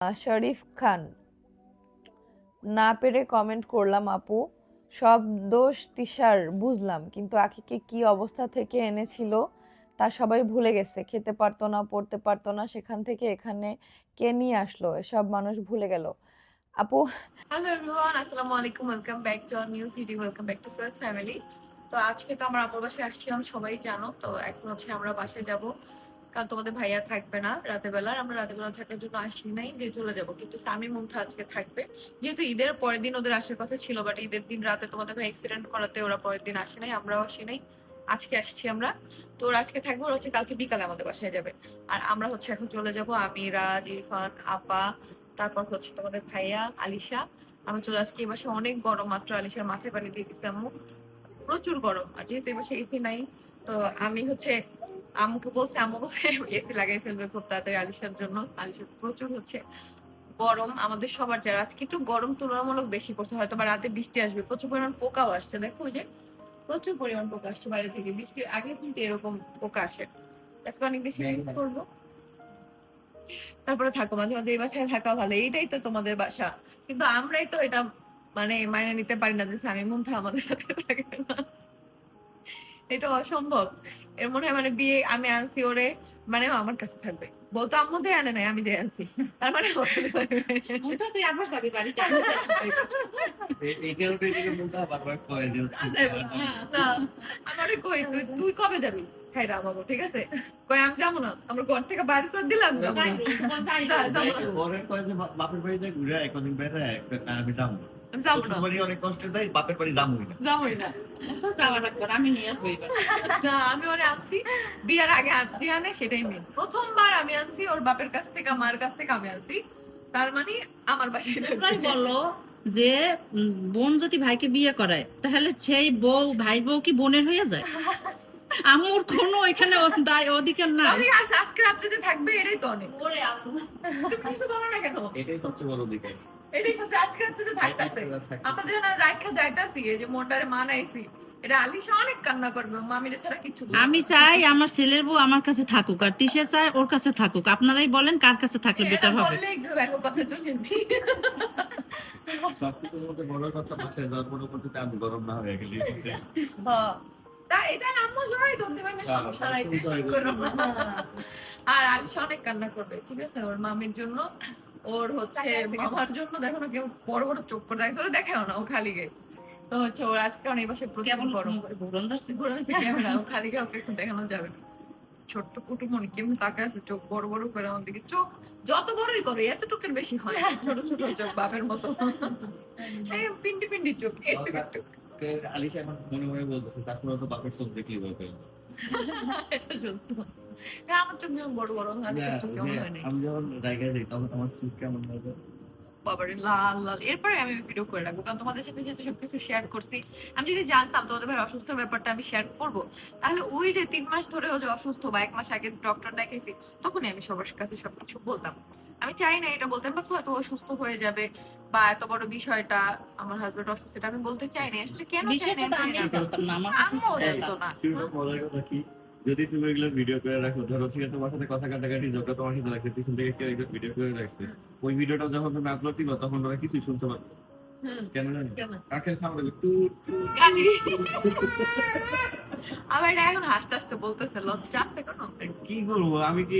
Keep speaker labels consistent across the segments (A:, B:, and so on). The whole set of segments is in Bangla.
A: শরীফ খান। না পেরে কমেন্ট করলাম আপু। সব দোষ তিশার, বুঝলাম। কিন্তু আখিকে কি অবস্থা থেকে এনেছিল তা সবাই ভুলে গেছে। খেতে পারতো না, পড়তে পারতো না, সেখান থেকে এখানে কে নিয়ে আসলো? এসব মানুষ ভুলে গেল। আপু?
B: হ্যালো এভরিওয়ান আসসালামু আলাইকুম। Welcome back to new video welcome back to family তো আজকে তো আমরা আপুর বাসায় আসছিলাম, সবাই জানো। তো এখন হচ্ছে আমরা বাসায় যাব। কারণ তোমাদের ভাইয়া থাকবে না রাতের বেলা আমরা রাতের বেলা থাকার জন্য আসি নাই, যে চলে যাব। কিন্তু সামি মুমথা আজকে থাকবে। যেহেতু ঈদের পরের দিন ওদের আসার কথা ছিল বাট ঈদের দিন রাতে তোমাদের ভাই অ্যাক্সিডেন্ট করাতে ওরা পরের দিন আসে নাই, আমরাও আসি নাই। আজকে আসছি আমরা। তো ওরা আজকে থাকবে, ওরা হচ্ছে কালকে বিকালে আমাদের বাসায় যাবে। আর আমরা হচ্ছে এখন চলে যাব আমি রাজ ইরফান, আপা, তারপর হচ্ছে তোমাদের ভাইয়া, আলিশা। আমি চলে আসছি এবার অনেক গরম মাত্র, আলিশার মাথায় পানি দিয়ে দিচ্ছে আম্মু। প্রচুর গরম। আর যেহেতু এবার এসি নাই, তো আমি হচ্ছে আম্মুকে বলছি আম্মু এসি লাগাই ফেলবে খুব তাড়াতাড়ি আলিশার জন্য। আলিশার প্রচুর হচ্ছে। গরম আমাদের সবার যারা আজকে একটু গরম তুলনামূলক বেশি পড়ছে। হয়তো বা রাতে বৃষ্টি আসবে প্রচুর পরিমাণ পোকাও আসছে। দেখো যে প্রচুর পরিমাণ পোকা আসছে বাইরে থেকে। বৃষ্টির আগে কিন্তু এরকম পোকা আসে। আজকে অনেক বেশি মিস করব। তারপরে থাকো মাঝে মাঝে এই বাসায় থাকা ভালো। এইটাই তো তোমাদের বাসা। কিন্তু আমরাই তো এটা মানে মাইনে নিতে পারি না যে স্বামী মুন্থা আমাদের সাথে থাকে না। এটা অসম্ভব। এর মনে হয় মানে বিয়ে আমি আনছি ওরে মানে আমার কাছে থাকবে। বউ তো আম্মু যে আনে নাই আমি যে আনছি। তার মানে
C: তুই আবার যাবি
B: আমারে কই তুই তুই কবে যাবি? ছাইরা আমাকে ঠিক আছে? কই আমি যাব না। আমার ঘর থেকে বাইরে করে দিলাম
D: বাপের বাড়ি ঘুরে একদিন বেড়ে আমি যাব না
B: আমি যাব না।
D: শ্বশুর বাড়ি অনেক কষ্টে যাই বাপের বাড়ি যাবোই না।
B: যাবোই না।
C: তো যাওয়ার একবার আমি নিয়ে আসব এবার।
B: না আমি ওরে আনছি বিয়ার আগে আনছি আনে সেটাই মেন প্রথমবার আমি আনছি ওর বাপের কাছ থেকে মার কাছ থেকে আমি আনছি। তার মানে আমার বাসায়
C: বলো যে বোন যদি ভাইকে বিয়ে করায় তাহলে সেই বউ ভাই বউ কি বোনের হয়ে যায়? আমার কোনো এখানে দায় অধিকার নাই।
B: আমি আজ- আজকে রাত্রে যে থাকবে এটাই তো অনেক। তুমি কিছু বলো না কেন?
D: এটাই সবচেয়ে বড় দিকে
B: এটাই সবচেয়ে আজকে রাত্রে যে থাকতেছে। আমরা যাইতাছি যে মনটারে মানাইছি। এটা আলিশা অনেক কান্না করবে ও মামিরে ছাড়া কিছু বলবে
C: আমি চাই আমার ছেলের বউ আমার কাছে থাকুক আর তিসে চায় ওর কাছে থাকুক। আপনারাই বলেন কার কাছে থাকলে বেটার হবে।
B: বললে কথা চলে যাবি।
D: সবকিছুর মধ্যে বড় কথা মাসের উপর আমি গরম না হয়ে গেলি।
B: তা এটা আম্মু সবাই তোর দেবে না সমস্যা নাই
D: সবসময় সবাই
B: করো
D: ধরে
B: না। আর আলিশা অনেক কান্না করবে ঠিক আছে? ওর মামির জন্য ওর হচ্ছে মামার জন্য দেখো না কেমন বড় বড় চোখ করে দেখছে ওরা দেখেও না ও খালি গে তো হচ্ছে ওর আজকে অনেক
C: কেমন
B: গরম
C: ঘুরন ধরছে
B: ঘুরে আছে ক্যামেরা ও খালি গে ওকে এখন দেখানো যাবে না। ছোট্ট কুটুমনি কেমন তাকে আছে চোখ বড় বড় করে আমার দিকে। চোখ যত বড়ই করে এত এতটুকুর বেশি হয় ছোট ছোট চোখ বাপের মতো। এই পিন্ডি পিন্ডি চোখ এটুক এটুক
D: আলিশা এখন মনে মনে বলতেছে তারপরে তো বাপের চোখ দেখলি
B: এটা সত্য। হ্যাঁ আমার চোখ বড় বড় আমি চোখ কেমন হয়
D: আমি যখন যাই তখন আমার চোখ কেমন লাগে
B: বাবারে লাল লাল। এরপরে আমি ভিডিও করে রাখব কারণ তোমাদের সাথে যেহেতু সবকিছু শেয়ার করছি আমি যদি জানতাম তোমাদের ভাই অসুস্থ ব্যাপারটা আমি শেয়ার করব তাহলে ওই যে তিন মাস ধরে ও যে অসুস্থ বা এক মাস আগে ডক্টর দেখাইছি তখনই আমি সবার কাছে সবকিছু বলতাম। আমি চাই না এটা বলতে। আমি ভাবছি হয়তো সুস্থ হয়ে যাবে বা এত বড় বিষয়টা আমার হাজবেন্ড অসুস্থ এটা আমি বলতে চাই না। আসলে কেন
C: বিষয়টা আমি। জানতাম না আমার কাছে
B: জানতো না।
D: কিন্তু কথা কি যদি তুমি এগুলো ভিডিও করে রাখো ধরো ঠিক আছে তোমার সাথে কথা কাটাকাটি ঝগড়া তোমার সাথে রাখছে পিছন থেকে কেউ একজন ভিডিও করে রাখছে ওই ভিডিওটা যখন তুমি আপলোড দিবা তখন ওরা কিছুই শুনতে পারবে কেন জানি? কাকের সাউন্ড
B: গালি। আমার এটা এখন হাসতে হাসতে বলতেছে লজ্জা আছে কোনো?
D: কি করব? আমি কি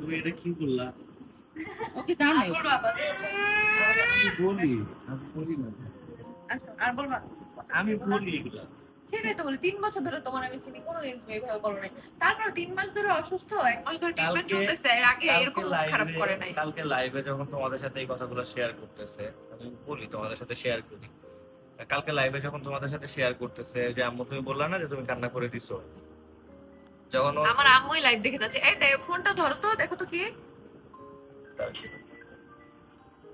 D: তুমি এটা কি করলা?
C: ওকে
B: বলবা
D: আমি বলি আমি বলি না।
B: আচ্ছা, আর বলবা
D: আমি বলি এগুলা।
B: সেটাই তো বলি তিন বছর ধরে তোমার আমি চিনি কোনোদিন তুমি এইভাবে করো নাই। তারপরে তিন মাস ধরে অসুস্থ এক মাস ধরে ট্রিটমেন্ট চলতেছে এর আগে এরকম খারাপ করে নাই।
E: কালকে লাইভে যখন তোমাদের সাথে এই কথাগুলো শেয়ার করতেছে আমি বলি তোমাদের সাথে শেয়ার করি। কালকে লাইভে যখন তোমাদের সাথে শেয়ার করতেছে যে আম্মু তুমি বললা না যে তুমি কান্না করে দিছো? যখন
B: আমার আম্মুই লাইভ দেখে যাচ্ছে। এই দেখ ফোনটা ধরো তো দেখো তো কি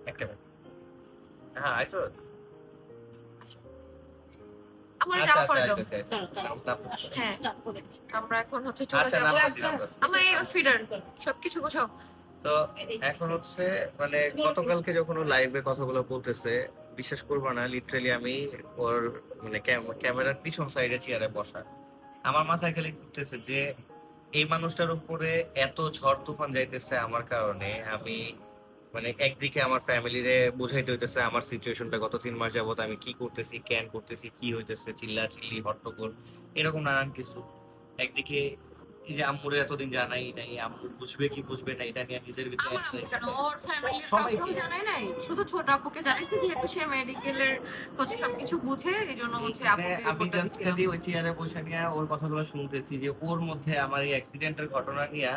E: একটা হ্যাঁ আইসো
B: আমার জামা পরে দাও হ্যাঁ। আমরা এখন হচ্ছে চলে
E: আচ্ছা,
B: যাব। আচ্ছা,
E: নাম-
B: আমার ফিডার সবকিছু গোছাও
E: তো এখন হচ্ছে মানে গতকালকে যখন ও লাইভে কথাগুলো বলতেছে বিশ্বাস করব না লিটারেলি আমি ওর মানে ক্যামেরার পিছন সাইডে চেয়ারে বসা। আমার মাথায় খালি ঘুরতেছে যে এই মানুষটার উপরে এত ঝড় তুফান যাইতেছে আমার কারণে, আমি মানে একদিকে আমার ফ্যামিলিরে বোঝাইতে হইতেছে আমার সিচুয়েশনটা গত তিন মাস যাবত আমি কি করতেছি ক্যান করতেছি, কি হইতেছে চিল্লা চিল্লি হট্টগোল, এরকম নানান কিছু। একদিকে এই যে আম্মুরে এতদিন জানাই নাই আম্মু বুঝবে কি বুঝবে না এটা নিয়ে নিজের ভিতরে
B: আমার আম্মু কেন? ওর ফ্যামিলির কাউকে জানাই নাই। শুধু ছোট আপুকে জানাইছি যেহেতু সে মেডিকেলের হচ্ছে সবকিছু বুঝে এই জন্য হচ্ছে
E: মানে
B: আপুকে
E: আমি জাস্ট খালি ওই চেয়ারে বসে নিয়ে ওর কথাগুলো শুনতেছি যে ওর মধ্যে আমার এই অ্যাক্সিডেন্টের ঘটনা নিয়ে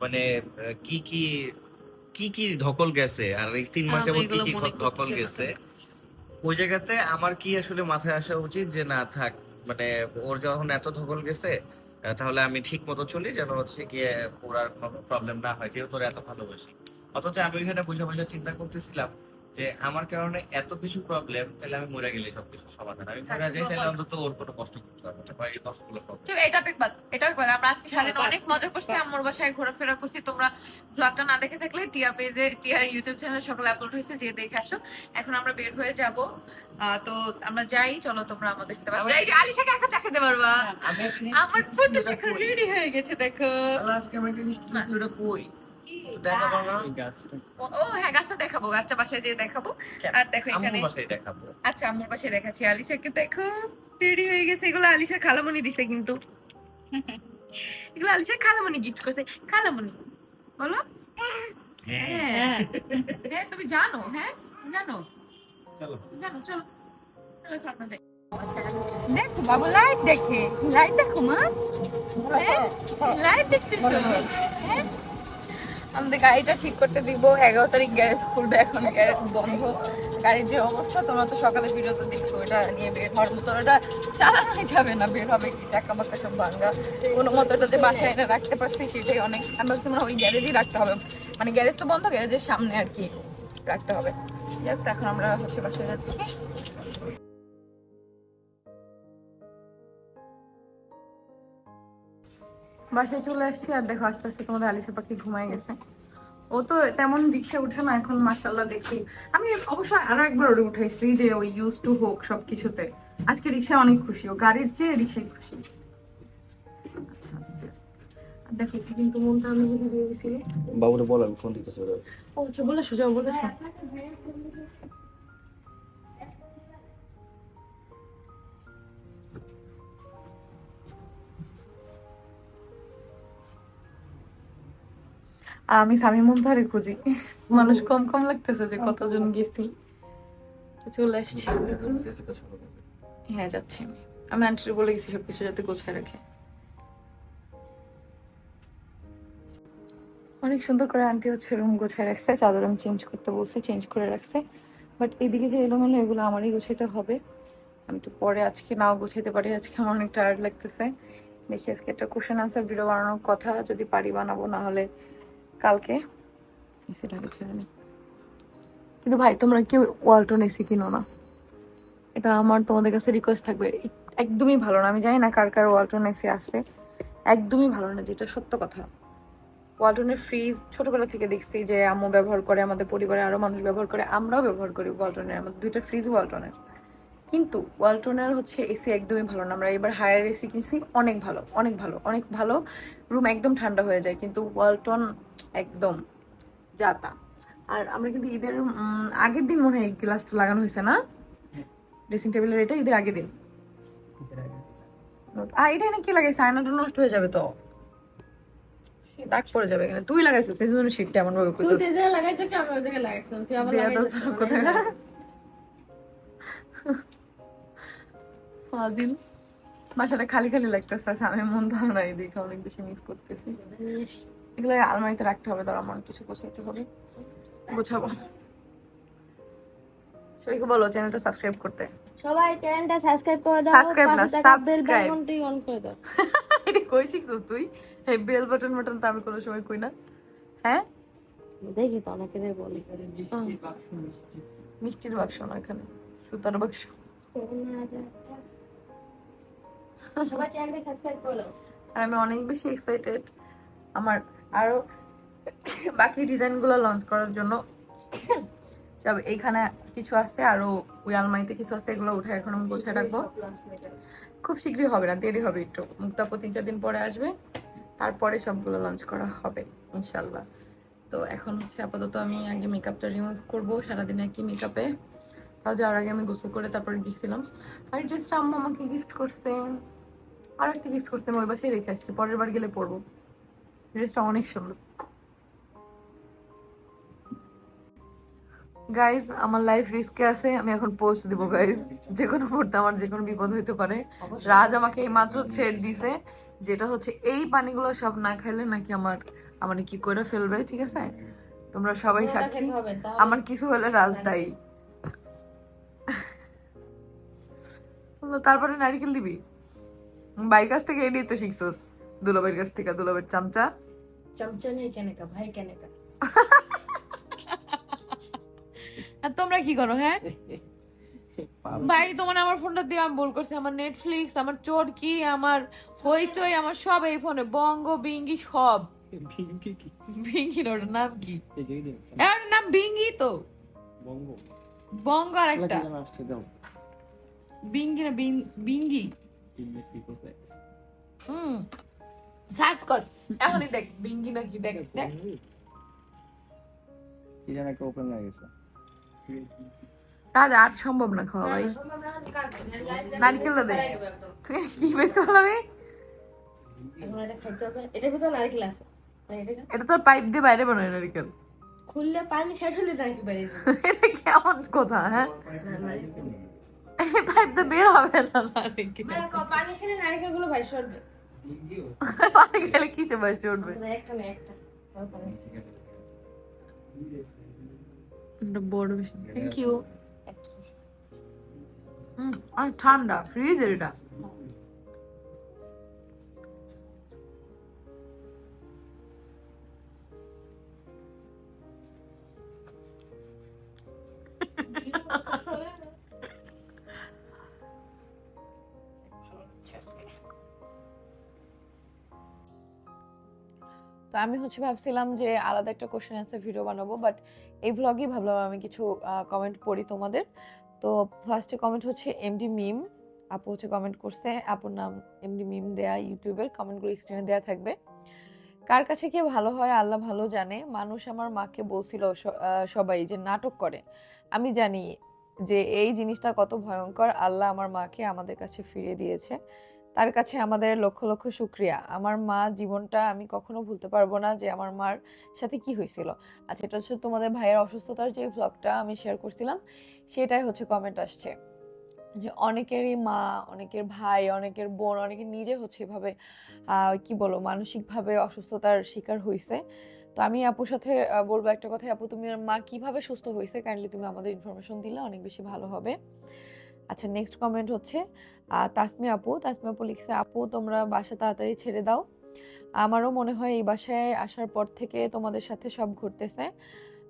E: মানে কি কি কি কি ধকল গেছে আর এই তিন মাস যাবত কি কি ধকল গেছে ওই জায়গাতে আমার কি আসলে মাথায় আসা উচিত যে না থাক মানে ওর যখন এত ধকল গেছে তাহলে আমি ঠিক মতো চলি যেন হচ্ছে গিয়ে আর কোনো প্রবলেম না হয়, যেহেতু ওরা এত ভালোবাসি। অথচ আমি ওইখানে বসে বসে চিন্তা করতেছিলাম যে আমার কারণে এত কিছু প্রবলেম তাহলে আমি মরে গেলে সবকিছু সমাধান। আমি মরে যাই তাহলে অন্তত ওর কোনো কষ্ট করতে হবে না। বা এই কষ্টগুলো পাবো
B: তো এটা পিক বাদ এটা পিক বাদ আমরা আজকে সারাদিন
C: হ্যাঁ,
B: অনেক মজা করছি আম্মুর বাসায় ঘোরাফেরা করছি। তোমরা ব্লগটা না দেখে থাকলে টিয়া পেজে টিয়ার ইউটিউব চ্যানেল সকালে আপলোড হয়েছে যে দেখে আসো। এখন আমরা বের হয়ে যাব। তো আমরা যাই চলো তোমরা আমাদের সাথে বাসায় যাই আলিশাকে একা দেখাতে পারবা।
E: জিনিস
B: আমার ফটো শেখার রেডি হয়ে গেছে দেখো।
E: আজকে আমি একটা জিনিস কিনছি, ওটা কই?
B: ও- ও হ্যাঁ গাছটা দেখাবো গাছটা বাসায় যেয়ে দেখাবো। আর দেখো এখানে আচ্ছা আম্মুর বাসায় দেখাচ্ছি। আলিশাকে দেখো রেডি হয়ে গেছে। এগুলো আলিশার খালামণি দিছে কিন্তু। এগুলো আলিশার খালামণি গিফট করছে। খালামণি বলো?
E: হ্যাঁ।
B: হ্যাঁ। হ্যাঁ তুমি জানো হ্যাঁ জানো।
E: চলো।
B: জানো চলো।
A: দেখো বাবু লাইট দেখে। লাইট দেখো মা। লাইট দেখতেছো? হ্যাঁ? আমাদের গাড়িটা ঠিক করতে দিব। এগারো তারিখ গ্যারেজ খুলবে, এখন গ্যারেজ বন্ধ। গাড়ির যে অবস্থা, তোমরা তো সকালে ভিডিওতে দেখছ ওটা নিয়ে বের হওয়ার মতো ওটা চালানোই যাবে না, বের হবে কি? টাকা মাকা সব ভাঙ্গা। কোনো মতো ওটা যে বাসায় এনে রাখতে পারছি, সেটাই অনেক। আমরা তোমরা ওই গ্যারেজই রাখতে হবে। মানে গ্যারেজ তো বন্ধ গ্যারেজের সামনে আর কি রাখতে হবে। যাক এখন আমরা হচ্ছে বাসায় যাচ্ছি। বাসায় চলে আসছি আর দেখো আস্তে আস্তে তোমাদের আলিশা পাখি ঘুমায় গেছে। ও তো তেমন রিক্সা উঠে না এখন মার্শাল্লাহ দেখি। আমি অবশ্য আরও একবার ওরে উঠাইছি যে ওই ইউজ টু হোক সবকিছুতে। আজকে রিক্সা অনেক খুশি ও গাড়ির চেয়ে রিক্সায় খুশি। আচ্ছা আস্তে আস্তে। আর দেখো কিন্তু মনটা আমি যদি দিয়ে দিছিল
D: বাবুরে বল আমি ফোন দিতেছি
A: ও আচ্ছা বলে সোজা বলেছ। আমি স্বামী মুন্তারে খুঁজি। মানুষ কম কম লাগতেছে যে কতজন গেছি। চলে আসছি হ্যাঁ যাচ্ছি আমি। আমি আন্টির বলে গেছি সবকিছু যাতে গোছায় রাখে। অনেক সুন্দর করে আন্টি হচ্ছে রুম গোছায় রাখছে, চাদর আমি চেঞ্জ করতে বলছি চেঞ্জ করে রাখছে। বাট এদিকে যে এলোমেলো এগুলো আমারই গোছাইতে হবে। আমি তো পরে আজকে নাও গোছাইতে পারি, আজকে আমার অনেক টায়ার্ড লাগতেছে। দেখি আজকে একটা কোশ্চেন আনসার ভিডিও বানানোর কথা যদি পারি বানাবো না হলে কালকে। সেটা ছেড়ে নি কিন্তু ভাই তোমরা কেউ ওয়ালটন এসি কিনো না। এটা আমার তোমাদের কাছে রিকোয়েস্ট থাকবে। একদমই ভালো না। আমি জানি না কার কার ওয়ালটন এসি আছে একদমই ভালো না যেটা সত্য কথা। ওয়ালটনের ফ্রিজ ছোটবেলা থেকে দেখছি যে আম্মু ব্যবহার করে আমাদের পরিবারে আরও মানুষ ব্যবহার করে আমরাও ব্যবহার করি ওয়ালটনের আমাদের দুইটা ফ্রিজ ওয়ালটনের কিন্তু ওয়ালটনের হচ্ছে এসি একদমই ভালো না। আমরা এবার হায়ার এসি কিনছি অনেক ভালো অনেক ভালো অনেক ভালো। রুম একদম ঠান্ডা হয়ে যায়। কিন্তু ওয়ালটন একদম যাতা। আর আমরা কিন্তু ঈদের আগের দিন মনে হয় গ্লাসটা লাগানো হয়েছে না? ড্রেসিং টেবিলের এটা ঈদের আগের দিন? আর এটা এনে কি লাগাইছে? আয়নাটা নষ্ট হয়ে যাবে তো? দাগ পড়ে যাবে এখানে। তুই লাগাইছিস সেই জন্য শীতটা এমন ভাবে
F: তুই যে জায়গায় লাগাইছো কি আমি ওই জায়গায় লাগাইছিলাম? তুই আবার লাগাইছিস
A: কোথায়? ফাজিল। বাসাটা খালি খালি লাগতেছে আমি মন ধারণা এই দেখে অনেক বেশি মিস করতেছি। এগুলো আলমারিতে রাখতে হবে ধর আমার কিছু গোছাইতে হবে। গোছাবো। সবাইকে বলো চ্যানেলটা সাবস্ক্রাইব করতে।
F: সবাই চ্যানেলটা সাবস্ক্রাইব করে দাও
A: Subscribe না,
F: বেল বাটনটি অন করে দাও।
A: এটা কই শিখছিস তুই? এই বেল বাটন বাটন তো আমি কোনো সময় কই না। হ্যাঁ?
F: দেখি তো অনেকে বলি।
A: মিষ্টির বাক্স না এখানে সুতার বাক্স।
F: সবাই চ্যানেলটা সাবস্ক্রাইব করে
A: আমি অনেক বেশি এক্সাইটেড আমার আরও বাকি ডিজাইনগুলো লঞ্চ করার জন্য। সব এইখানে কিছু আছে, আরও ওই আলমারিতে কিছু আছে, এগুলো উঠে এখন আমি গোছায় রাখব। খুব শীঘ্রই হবে না, দেরি হবে একটু। মুক্তাপো তিন চার দিন পরে আসবে, তারপরে সবগুলো লঞ্চ করা হবে ইনশাল্লাহ তো এখন হচ্ছে আপাতত আমি আগে মেকআপটা রিমুভ করব, সারাদিনে একই মেকআপে তাও যাওয়ার আগে আমি গোসল করে তারপরে গেছিলাম। আর ড্রেসটা আম্মু আমাকে গিফট করছে আর একটা গিফট করছে, আমি ওই বাসায় রেখে আসছি, পরের বার গেলে পরবো। ড্রেসটা অনেক সুন্দর। গাইজ আমার লাইফ রিস্কে আছে আমি এখন পোস্ট দিব গাইজ যে কোনো মুহূর্তে আমার যে কোনো বিপদ হইতে পারে। রাজ আমাকে এই মাত্র ছেড় দিছে যেটা হচ্ছে এই পানিগুলো সব না খাইলে নাকি আমার আমার কি করে ফেলবে ঠিক আছে? তোমরা সবাই সাক্ষী। আমার কিছু হলে রাজ দায়ী। তারপরে নারিকেল দিবি? বাইর কাছ থেকে এটাই তো শিখছোস। দুলাবের কাছ থেকে দুলাবের চামচা।
F: চামচা নেই কেন কা ভাই কেন কা
A: আর তোমরা কি করো হ্যাঁ? ভাই তোমার আমার ফোনটা দিয়ে আমি বল করছি। আমার নেটফ্লিক্স আমার চরকি আমার হইচই আমার সব এই ফোনে। বঙ্গ বিঙ্গি সব। বিঙ্গি না, ওটার নাম কি? এ, ওটার নাম বিঙ্গি তো। বঙ্গ। আর একটা। বিঙ্গি না বিং- বিঙ্গি। হুম। সার্চ কর এখনই দেখ বিঙ্গি নাকি দেখ দেখ রাজ আজ সম্ভব না খাওয়া ভাই নারকেল দে কি বেশি
F: এখন এটা খাইতে হবে এটার ভিতরে নারকেল আছে আর এটা খা।
A: এটা তো পাইপ দিয়ে বাইরে বানায় নারকেল
F: খুললে পানি শেষ হলে যাবে
A: এটা কেমন কথা হ্যাঁ পাইপ তো বের হবে না নারকেল
F: মানে ক- পানি খেলে নারকেলগুলো ভাই সরবে
A: পানি খেলে কিসে বাসে উঠবে
F: একটা না একটা অল্প না।
A: এটা বড় বেশি থ্যাংক ইউ
F: একটা।
A: হুম অনেক ঠান্ডা ফ্রিজের এটা তো আমি হচ্ছে ভাবছিলাম যে আলাদা একটা কোশ্চেন অ্যান্সার ভিডিও বানাবো বাট এই ভ্লগেই ভাবলাম আমি কিছু কমেন্ট পড়ি তোমাদের। তো ফার্স্টে কমেন্ট হচ্ছে এমডি মিম আপু হচ্ছে কমেন্ট করছে, আপুর নাম এমডি মিম দেয়া ইউটিউবের কমেন্টগুলো স্ক্রিনে দেয়া থাকবে। কার কাছে কে ভালো হয়, আল্লাহ ভালো জানে। মানুষ আমার মাকে বলছিল সবাই যে নাটক করে। আমি জানি যে এই জিনিসটা কত ভয়ঙ্কর, আল্লাহ আমার মাকে আমাদের কাছে ফিরিয়ে দিয়েছে। তার কাছে আমাদের লক্ষ লক্ষ শুক্রিয়া। আমার মা জীবনটা আমি কখনো ভুলতে পারব না যে আমার মার সাথে কি হয়েছিল। আচ্ছা এটা হচ্ছে তোমাদের ভাইয়ের অসুস্থতার যে ব্লগটা আমি শেয়ার করছিলাম, সেটাই হচ্ছে কমেন্ট আসছে। যে অনেকেরই মা, অনেকের ভাই, অনেকের বোন, অনেকে নিজে হচ্ছে এভাবে কি বলো মানসিকভাবে অসুস্থতার শিকার হয়েছে তো আমি আপুর সাথে বলব একটা কথা আপু, তুমি মা কীভাবে সুস্থ হয়েছে কাইন্ডলি তুমি আমাদের ইনফরমেশন দিলে অনেক বেশি ভালো হবে। আচ্ছা নেক্সট কমেন্ট হচ্ছে তাসমি আপু তাসমি আপু লিখছে, আপু, তোমরা বাসা তাড়াতাড়ি ছেড়ে দাও। আমারও মনে হয় এই বাসায় আসার পর থেকে তোমাদের সাথে সব ঘুরতেছে।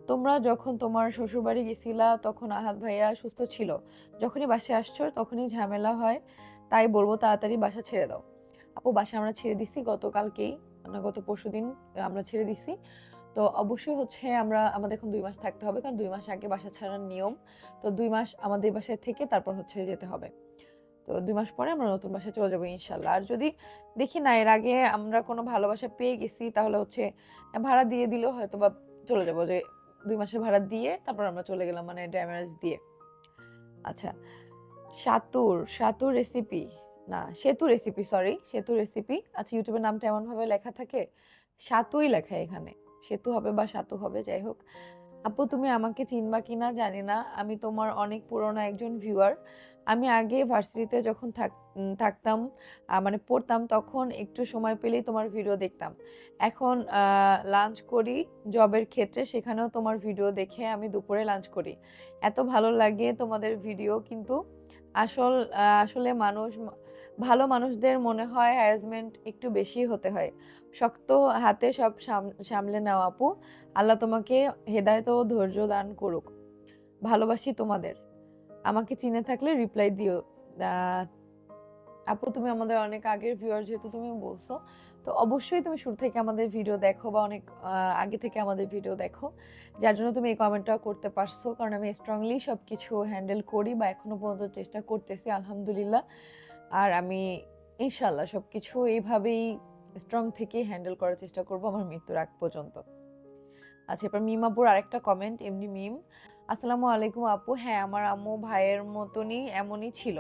A: তোমরা যখন তোমার শ্বশুরবাড়ি গেছিলা, তখন আহাত ভাইয়া সুস্থ ছিল। যখনই বাসায় আসছো, তখনই ঝামেলা হয়। তাই বলব তাড়াতাড়ি বাসা ছেড়ে দাও। আপু, বাসা আমরা ছেড়ে দিছি গতকালকেই গত পরশুদিন আমরা ছেড়ে দিছি। তো অবশ্যই হচ্ছে আমরা, আমাদের এখন দুই মাস থাকতে হবে, কারণ দুই মাস আগে বাসা ছাড়ার নিয়ম। তো দুই মাস আমাদের বাসায় থেকে তারপর হচ্ছে যেতে হবে। তো দুই মাস পরে আমরা নতুন বাসায় চলে যাব ইনশাল্লাহ। আর যদি দেখি না, এর আগে আমরা কোনো ভালোবাসা পেয়ে গেছি, তাহলে হচ্ছে ভাড়া দিয়ে দিলেও হয়তো বা চলে যাব। যে দুই মাসের ভাড়া দিয়ে তারপর আমরা চলে গেলাম মানে ড্যামেজ দিয়ে। আচ্ছা সাতুর সাতুর রেসিপি না, সেতু রেসিপি সরি সেতু রেসিপি আচ্ছা ইউটিউবের নামটা এমনভাবে লেখা থাকে, সাতুই লেখা এখানে। সেতু হবে বা সাতু হবে, যাই হোক। আপু, তুমি আমাকে চিনবা কিনা জানি না। আমি তোমার অনেক পুরনো একজন ভিউয়ার আমি আগে ভার্সিটিতে যখন থাক থাকতাম মানে পড়তাম, তখন একটু সময় পেলেই তোমার ভিডিও দেখতাম। এখন লাঞ্চ করি জবের ক্ষেত্রে, সেখানেও তোমার ভিডিও দেখে আমি দুপুরে লাঞ্চ করি। এত ভালো লাগে তোমাদের ভিডিও কিন্তু আসল আসলে মানুষ ভালো মানুষদের মনে হয় হ্যারাসমেন্ট একটু বেশি হতে হয়। শক্ত হাতে সব সাম- সামলে নাও আপু। আল্লাহ তোমাকে হেদায়ত ও ধৈর্য দান করুক। ভালোবাসি তোমাদের। আমাকে চিনে থাকলে রিপ্লাই দিও। আপু তুমি আমাদের অনেক আগের ভিউয়ার যেহেতু তুমি বলছো, তো অবশ্যই তুমি শুরু থেকে আমাদের ভিডিও দেখো বা অনেক আগে থেকে আমাদের ভিডিও দেখো। যার জন্য তুমি এই কমেন্টটা করতে পারছ। কারণ আমি স্ট্রংলি সব কিছু হ্যান্ডেল করি বা এখনও পর্যন্ত চেষ্টা করতেছি, আলহামদুলিল্লাহ। আর আমি ইনশাল্লাহ সব কিছু এইভাবেই স্ট্রং থেকে হ্যান্ডেল করার চেষ্টা করব আমার মৃত্যুর আগ পর্যন্ত। আচ্ছা এবার মিমাপুর আরেকটা কমেন্ট এমনি মিম। আসসালামু আলাইকুম আপু। হ্যাঁ আমার আম্মু ভাইয়ের মতনই এমনই ছিল।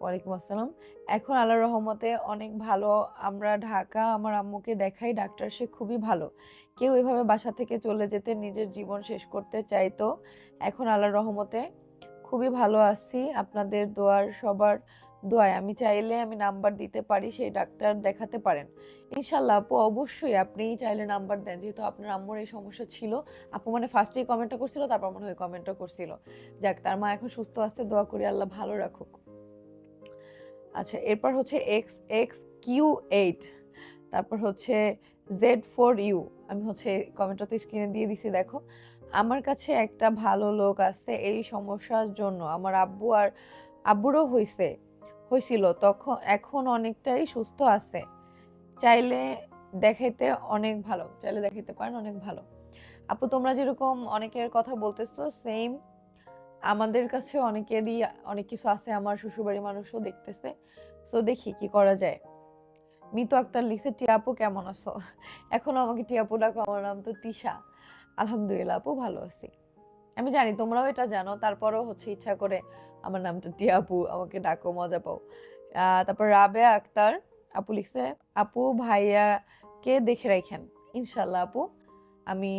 A: ওয়ালাইকুম আসসালাম। এখন আল্লাহর রহমতে অনেক ভালো। আমরা ঢাকা, আমার আম্মুকে দেখাই, ডাক্তার সে খুবই ভালো। কেউ এভাবে বাসা থেকে চলে যেতে নিজের জীবন শেষ করতে চাইতো। এখন আল্লাহর রহমতে খুবই ভালো আছি। আপনাদের দোয়ার সবার দোয়ায় আমি চাইলে আমি নাম্বার দিতে পারি, সেই ডাক্তার দেখাতে পারেন। ইনশাল্লাহ আপু, অবশ্যই আপনি চাইলে নাম্বার দেন, যেহেতু আপনার আম্মুর এই সমস্যা ছিল। আপু মানে ফার্স্টেই কমেন্টটা করছিল, তারপর মনে হয় কমেন্টটা করছিল। যাক, তার মা এখন সুস্থ আসতে দোয়া করি আল্লাহ ভালো রাখুক। আচ্ছা এরপর হচ্ছে এক্স এক্স কিউ এইট তারপর হচ্ছে জেড ফোর ইউ আমি হচ্ছে কমেন্টটা তো স্ক্রিনে দিয়ে দিছি, দেখো। আমার কাছে একটা ভালো লোক আছে এই সমস্যার জন্য, আমার আব্বু আর আব্বুরও হয়েছে হয়েছিল, তখন, এখন অনেকটাই সুস্থ আছে। চাইলে দেখাইতে অনেক ভালো, চাইলে দেখাইতে পারেন অনেক ভালো। আপু, তোমরা যেরকম অনেকের কথা বলতেছো সেম আমাদের কাছে অনেকেরই অনেক কিছু আছে, আমার শ্বশুরবাড়ির মানুষও দেখতেছে। সো দেখি কি করা যায়। মিতু আক্তার লিখছে টিয়াপু কেমন আছো? এখনও আমাকে টিয়াপু ডাকো, আমার নাম তো তিশা। আলহামদুলিল্লাহ, আপু, ভালো আছি। আমি জানি, তোমরাও এটা জানো, তারপরেও হচ্ছে ইচ্ছা করে আমার নামটা টিয়াপু আমাকে ডাকো, মজা পাও। তারপর রাবেয়া আক্তার, আপু লিখছে, আপু ভাইয়াকে দেখে রাখেন? ইনশাল্লাহ আপু, আমি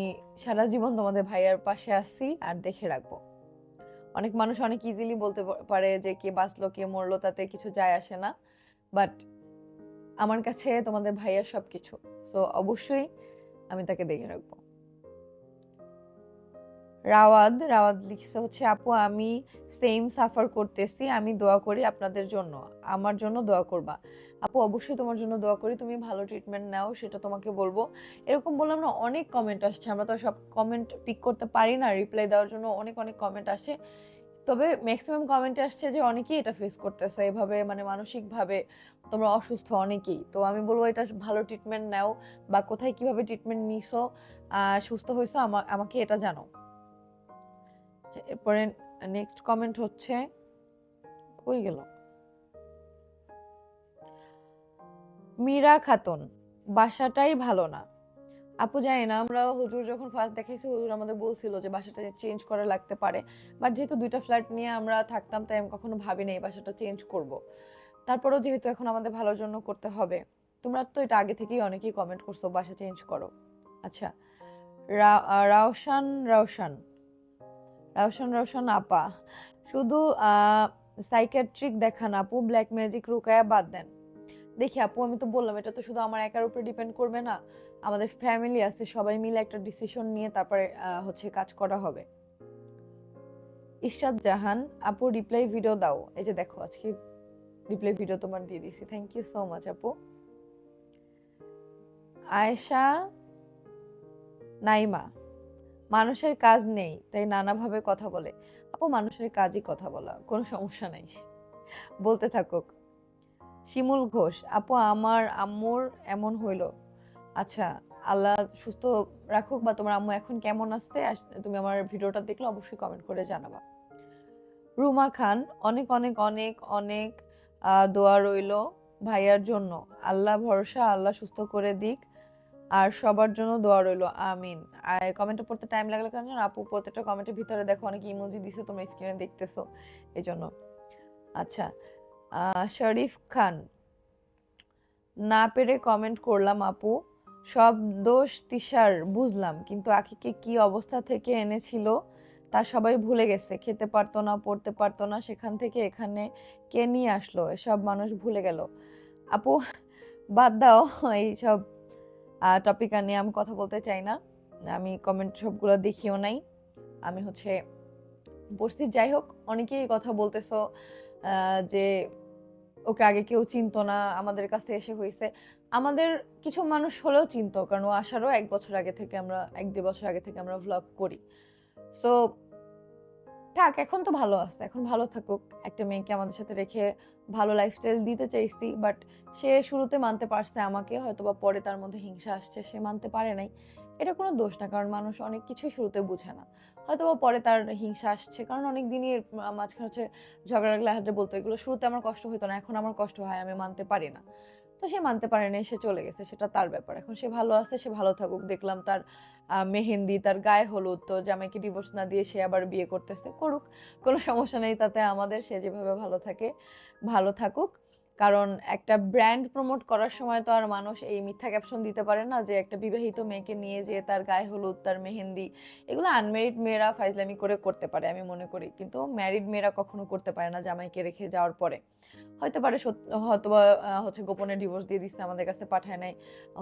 A: সারা জীবন তোমাদের ভাইয়ার পাশে আছি আর দেখে রাখব। অনেক মানুষ অনেক ইজিলি বলতে পারে যে কে বাঁচলো, কে মরলো, তাতে কিছু যায় আসে না। বাট আমার কাছে তোমাদের ভাইয়া সব কিছু সো অবশ্যই আমি তাকে দেখে রাখব। রাওয়াদ রাওয়াদ লিখছে হচ্ছে, আপু, আমি সেম সাফার করতেছি, আমি দোয়া করি আপনাদের জন্য, আমার জন্য দোয়া করবা। আপু, অবশ্যই তোমার জন্য দোয়া করি, তুমি ভালো ট্রিটমেন্ট নাও, সেটা তোমাকে বলব। এরকম বললাম না, অনেক কমেন্ট আসছে, আমরা তো সব কমেন্ট পিক করতে পারি না রিপ্লাই দেওয়ার জন্য অনেক অনেক কমেন্ট আসে। তবে ম্যাক্সিমাম কমেন্টে আসছে যে, অনেকেই এটা ফেস করতেছো, এভাবে মানে মানসিকভাবে তোমরা অসুস্থ অনেকেই। তো আমি বলব, এটা ভালো ট্রিটমেন্ট নাও, বা কোথায় কীভাবে ট্রিটমেন্ট নিছো সুস্থ হয়েছো আমা- আমাকে এটা জানো আচ্ছা, এরপরে নেক্সট কমেন্ট হচ্ছে কই গেল? মীরা খাতুন বাসাটাই ভালো না। আপু জানি না আমরা হুজুর যখন ফার্স্ট দেখাইছি হুজুর আমাদের বলছিল যে বাসাটা চেঞ্জ করা লাগতে পারে। বাট যেহেতু দুইটা ফ্ল্যাট নিয়ে আমরা থাকতাম তাই আমি কখনো ভাবিনি এই বাসাটা চেঞ্জ করব। তারপরেও যেহেতু এখন আমাদের ভালোর জন্য করতে হবে তোমরা তো এটা আগে থেকেই অনেকেই কমেন্ট করছ বাসা চেঞ্জ করো। আচ্ছা রাওশান রাওশান রাওশান রাওশান আপা। শুধু সাইকিয়াট্রিক দেখান আপু ব্ল্যাক ম্যাজিক রুকায়া বাদ দেন। দেখি আপু, আমি তো বললাম, এটা তো শুধু আমার একার উপরে ডিপেন্ড করবে না। আমাদের ফ্যামিলি আছে, সবাই মিলে একটা ডিসিশন নিয়ে তারপরে হচ্ছে কাজ করা হবে। ইশাদ জাহান, আপু রিপ্লাই ভিডিও দাও। এই যে দেখো, আজকে রিপ্লাই ভিডিও তোমার দিয়ে দিছি থ্যাংক ইউ সো মাচ আপু। আয়েশা, নাইমা। মানুষের কাজ নেই, তাই নানাভাবে কথা বলে। আপু, মানুষের কাজই কথা বলা, কোনো সমস্যা নাই। বলতে থাকুক। শিমুল ঘোষ, আপু, আমার আম্মুর এমন হইল। আচ্ছা আল্লাহ সুস্থ রাখুক বা তোমার আম্মু এখন কেমন আছে? আস- তুমি আমার ভিডিওটা দেখলে অবশ্যই কমেন্ট করে জানাবা। রুমা খান, অনেক অনেক অনেক অনেক দোয়া রইল ভাইয়ার জন্য। আল্লাহ ভরসা, আল্লাহ সুস্থ করে দিক। আর সবার জন্য দোয়া রইল, আমিন। আর কমেন্টে পড়তে টাইম লাগলে জানো? আপু, প্রত্যেকটা কমেন্টের ভিতরে দেখো অনেক ইমোজি দিছে, তোমরা স্ক্রিনে দেখতেছো। এই জন্য আচ্ছা শরীফ খান। না পেরে কমেন্ট করলাম, আপু। সব দোষ তিশার, বুঝলাম। কিন্তু আখিকে কি অবস্থা থেকে এনেছিল, তা সবাই ভুলে গেছে। খেতে পারতো না, পড়তে পারতো না, সেখান থেকে এখানে কে নিয়ে আসলো? এসব মানুষ ভুলে গেল। আপু, বাদ দাও, এইসব টপিক নিয়ে আমি কথা বলতে চাই না। আমি কমেন্ট সবগুলো দেখিও নাই। আমি হচ্ছে উপস্থিত, যাই হোক, অনেকেই কথা বলতেছো যে ওকে আগে কেউ চিনতো না, আমাদের কাছে এসে হয়েছে আমাদের কিছু মানুষ হলেও চিনতো, কারণ ও আসারও এক বছর আগে থেকে আমরা, এক দেড় বছর আগে থেকে আমরা ভ্লগ করি। সো থাক, এখন তো ভালো আছে, এখন ভালো থাকুক। একটা মেয়েকে আমাদের সাথে রেখে ভালো লাইফস্টাইল দিতে চাইছি বাট সে শুরুতে মানতে পারছে আমাকে হয়তো বা পরে তার মধ্যে হিংসা আসছে, সে মানতে পারে নাই। এটা কোনো দোষ না, কারণ মানুষ অনেক কিছুই শুরুতে বুঝে না। হয়তো বা পরে তার হিংসা আসছে, কারণ অনেক দিনই মাঝখানে হচ্ছে ঝগড়া লাগলে হাতে বলতো, এগুলো শুরুতে আমার কষ্ট হতো না, এখন আমার কষ্ট হয়, আমি মানতে পারি না। তো সে মানতে পারে না সে চলে গেছে, সেটা তার ব্যাপার। এখন সে ভালো আছে, সে ভালো থাকুক। দেখলাম তার মেহেন্দি, তার গায়ে হলুদ, তো জামাইকে ডিভোর্স না দিয়ে সে আবার বিয়ে করতেছে। করুক, কোনো সমস্যা নেই, তাতে আমাদের সে যেভাবে ভালো থাকে, ভালো থাকুক। কারণ একটা ব্র্যান্ড প্রমোট করার সময় তো আর মানুষ এই মিথ্যা ক্যাপশন দিতে পারে না যে একটা বিবাহিত মেয়েকে নিয়ে যে তার গায়ে হলুদ, তার মেহেন্দি, এগুলো আনমেরিড মেয়েরা ফাইজলামি করে করতে পারে আমি মনে করি। কিন্তু ম্যারিড মেয়েরা কখনো করতে পারে না জামাইকে রেখে যাওয়ার পরে। হয়তো পারে হয়তো হচ্ছে গোপনে ডিভোর্স দিয়ে দিচ্ছে আমাদের কাছে পাঠায় নাই,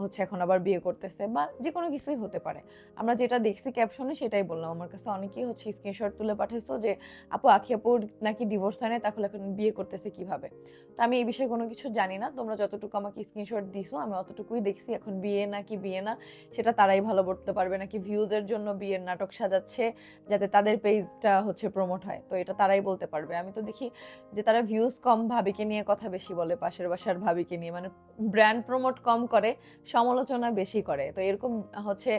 A: হচ্ছে এখন আবার বিয়ে করতেছে বা যে কোনো কিছুই হতে পারে। আমরা যেটা দেখছি ক্যাপশনে সেটাই বললাম। আমার কাছে অনেকেই হচ্ছে স্ক্রিনশট তুলে পাঠাইছো যে, আপু, আখি আপুর নাকি ডিভোর্স হয় নাই, তাহলে এখন বিয়ে করতেছে কীভাবে? তো আমি এই বিষয়ে কোনো কিছু জানি না। তোমরা যতটুকু আমাকে স্ক্রিনশট দিছো, আমি অতটুকুই দেখছি। এখন বিয়ে না কি বিয়ে না, সেটা তারাই ভালো বলতে পারবে। নাকি ভিউজের জন্য বিয়ের নাটক সাজাচ্ছে, যাতে তাদের পেজটা হচ্ছে প্রমোট হয়। তো এটা তারাই বলতে পারবে। আমি তো দেখি যে তারা ভিউজ কম ভাবিকে নিয়ে কথা বেশি বলে, পাশের বাসার ভাবিকে নিয়ে। মানে ব্র্যান্ড প্রমোট কম করে, সমালোচনা বেশি করে। তো এরকম হচ্ছে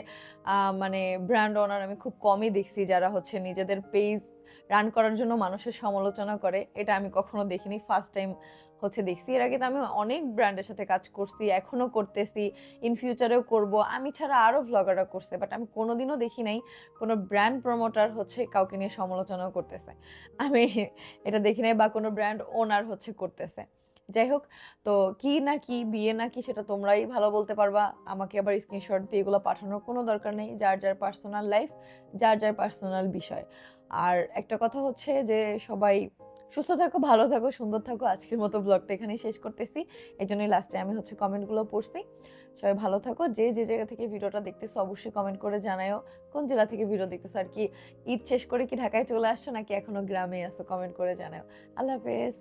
A: মানে ব্র্যান্ড ওনার আমি খুব কমই দেখছি যারা হচ্ছে নিজেদের পেজ রান করার জন্য মানুষের সমালোচনা করে। এটা আমি কখনো দেখিনি। ফার্স্ট টাইম হচ্ছে দেখছি, এর আগে তো আমি অনেক ব্র্যান্ডের সাথে কাজ করছি, এখনও করতেছি ইন ফিউচারেও করব। আমি ছাড়া আরও ভ্লগাররা করছে বাট আমি কোনোদিনও দেখি নাই কোনো ব্র্যান্ড প্রমোটার হচ্ছে কাউকে নিয়ে সমালোচনাও করতেছে। আমি এটা দেখি নাই বা কোনো ব্র্যান্ড ওনার হচ্ছে করতেছে। যাই হোক, তো কি না কি, বিয়ে না কি, সেটা তোমরাই ভালো বলতে পারবা। আমাকে আবার স্ক্রিনশট দিয়ে এগুলো পাঠানোর কোনো দরকার নেই, যার যার পার্সোনাল লাইফ যার যার পার্সোনাল বিষয়। আর একটা কথা হচ্ছে যে সবাই সুস্থ থাকো, ভালো থাকো, সুন্দর থাকো। আজকের মতো ব্লগটা এখানেই শেষ করতেছি। এই জন্যই লাস্টে আমি হচ্ছে কমেন্টগুলো পড়ছি। সবাই ভালো থাকো। যে যে জায়গা থেকে ভিডিওটা দেখতেছো অবশ্যই কমেন্ট করে জানায়ও কোন জেলা থেকে ভিডিও দেখতেছো? আর কি ঈদ শেষ করে কি ঢাকায় চলে আসছো নাকি এখনও গ্রামে আসো কমেন্ট করে জানাও আল্লাহ হাফেজ।